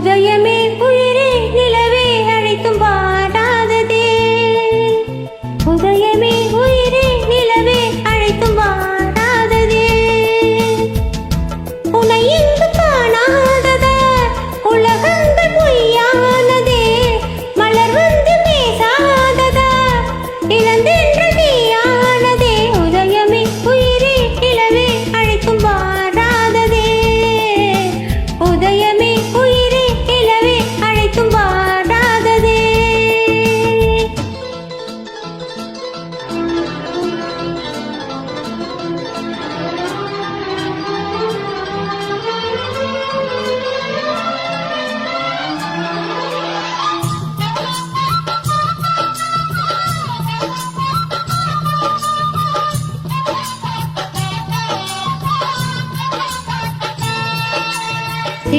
的眼明不语。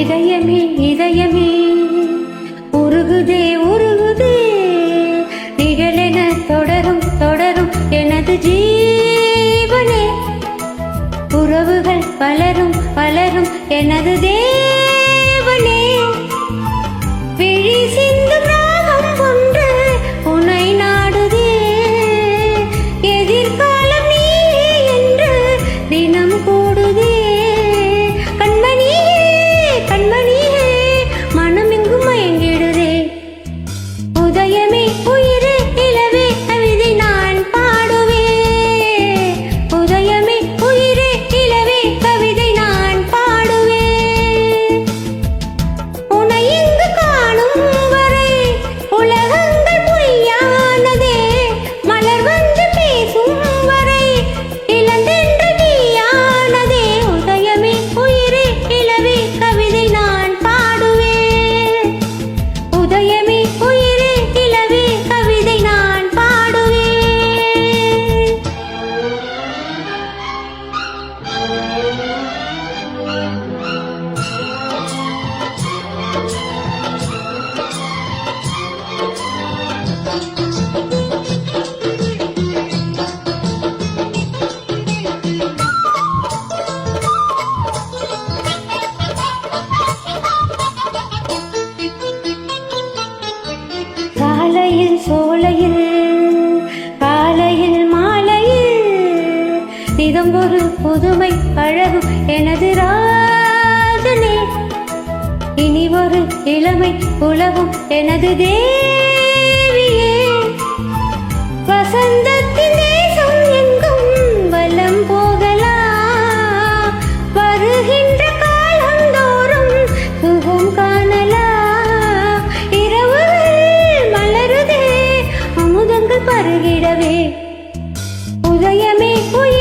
இதயமே இதயமே. உருகுதே உருகுதே. நிகழென தொடரும் தொடரும் எனது ஜீ இதும் ஒரு புதுமை அழகு எனது ராகனே இனி ஒரு இளமை உலகம் எனது தேவியே. வசந்தத்தின் தேசம் எங்கும் வலம் போகலாம். உதயமே உயிர்